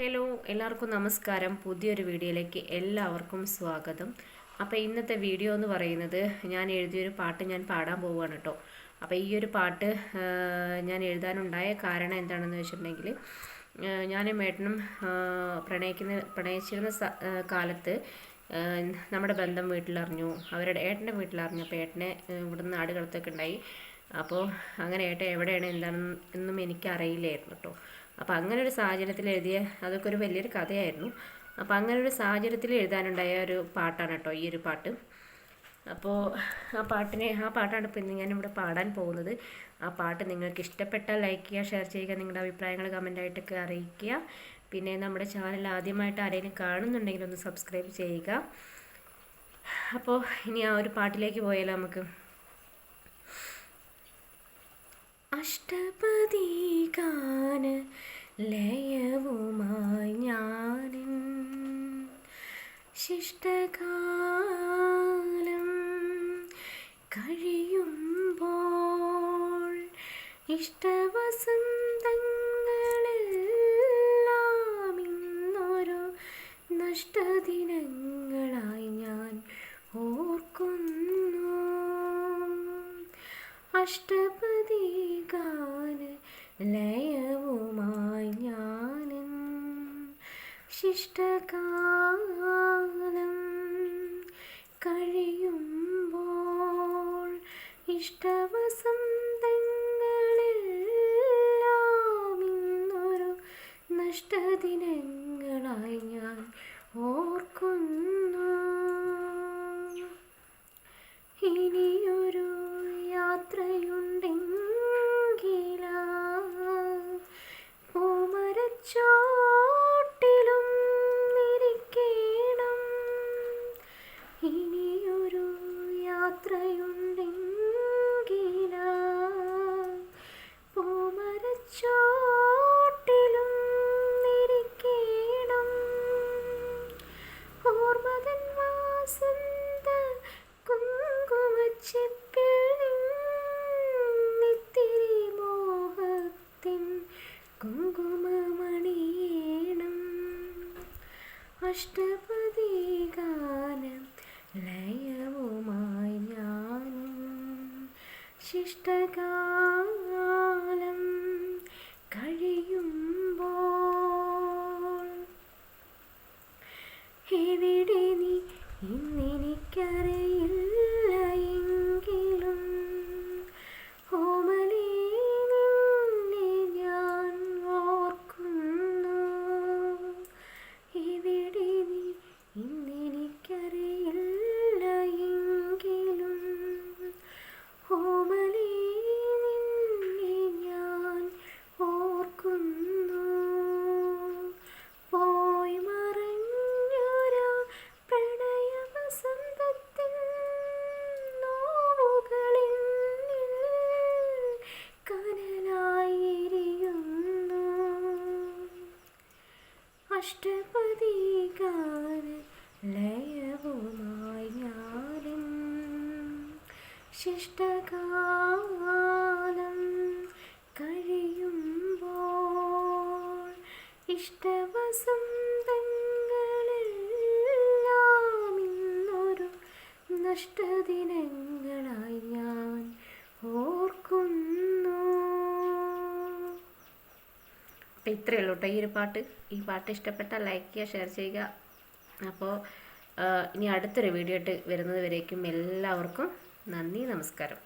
Hello എല്ലാവർക്കും നമസ്കാരം. പുതിയൊരു വീഡിയോയിലേക്ക് എല്ലാവർക്കും സ്വാഗതം. അപ്പോൾ ഇന്നത്തെ വീഡിയോ എന്ന് പറയുന്നത് ഞാൻ എഴുതിയൊരു പാട്ട് ഞാൻ പാടാൻ പോവുകയാണ് കേട്ടോ. അപ്പോൾ ഈ ഒരു പാട്ട് ഞാൻ എഴുതാനുണ്ടായ കാരണം എന്താണെന്ന് വെച്ചിട്ടുണ്ടെങ്കിൽ ഞാൻ ഞാനും ഏട്ടനും പ്രണയിക്കുന്ന പ്രണയിച്ചിരുന്ന കാലത്ത് നമ്മുടെ ബന്ധം വീട്ടിലറിഞ്ഞു. അവരുടെ ഏട്ടന്റെ വീട്ടിലറിഞ്ഞു. അപ്പോൾ ഏട്ടനെ ഇവിടുന്ന് നാടുകളത്തൊക്കെ ഉണ്ടായി. അപ്പോൾ അങ്ങനെ ഏട്ടാ എവിടെയാണ് എന്താണെന്ന് എന്നും എനിക്കറിയില്ലായിരുന്നു കേട്ടോ. അപ്പോൾ അങ്ങനെ ഒരു സാഹചര്യത്തിൽ എഴുതിയ അതൊക്കെ ഒരു വലിയൊരു കഥയായിരുന്നു. അപ്പോൾ അങ്ങനെ ഒരു സാഹചര്യത്തിൽ എഴുതാനുണ്ടായ ഒരു പാട്ടാണ് കേട്ടോ ഈ ഒരു പാട്ട്. അപ്പോൾ ആ പാട്ടിനെ ആ പാട്ടാണ് ഇപ്പോൾ ഇന്ന് ഞാനിവിടെ പാടാൻ പോകുന്നത്. ആ പാട്ട് നിങ്ങൾക്ക് ഇഷ്ടപ്പെട്ടാൽ ലൈക്ക് ചെയ്യുക ഷെയർ ചെയ്യുക നിങ്ങളുടെ അഭിപ്രായങ്ങൾ കമന്റായിട്ടൊക്കെ അറിയിക്കുക. പിന്നെ നമ്മുടെ ചാനൽ ആദ്യമായിട്ട് ആരെങ്കിലും കാണുന്നുണ്ടെങ്കിൽ ഒന്ന് സബ്സ്ക്രൈബ് ചെയ്യുക. അപ്പോൾ ഇനി ആ ഒരു പാട്ടിലേക്ക് പോയാലോ നമുക്ക്. അഷ്ടപതിഗാന ലയവുമായി ഞാനിൻ ശിഷ്ടകാലം കഴിയുമ്പോൾ ഇഷ്ടവസന്തങ്ങളെല്ലാം ഇന്നൊരു നഷ്ടദിനങ്ങളായി ഞാൻ ഓർക്കുന്നു. അഷ്ടപതിഗാന ലയവുമായി ഞാനും ശിഷ്ടകാലം കഴിയുമ്പോൾ ഇഷ്ടവസന്തങ്ങളെല്ലാം ഇന്നൊരു നഷ്ടദിനങ്ങളായി ഞാൻ ഓർക്കുന്നു യാത്രയുണ്ടെങ്കില പൂമരച്ചോട്ടിലും ഇരിക്കണം ഓർമ്മതൻ വാസന്ത കുങ്കുമച്ചിപ്പിൽ നിന്നിത്തിരി മോഹത്തിൻ കുങ്കുമമണിയേണം. അഷ്ടപതിഗാനം ലയവുമായി ഞാനും ശിഷ്ടകാലം അഷ്ടപതികാര ലയവുമായി ഞാനും ശിഷ്ടകാലം കഴിയുമ്പോൾ ഇഷ്ടവസന്തങ്ങളെല്ലാം ഇന്നൊരു നഷ്ടദിനങ്ങളായി ഞാൻ ഓർക്കുന്നു അപ്പോൾ ഇത്രയേ ഉള്ളൂ കേട്ടോ ഈ ഒരു പാട്ട്. ഈ പാട്ട് ഇഷ്ടപ്പെട്ടാൽ ലൈക്ക് ചെയ്യുക ഷെയർ ചെയ്യുക. അപ്പോൾ ഇനി അടുത്തൊരു വീഡിയോ ആയിട്ട് വരുന്നത് വരേക്കും. എല്ലാവർക്കും നന്ദി നമസ്കാരം.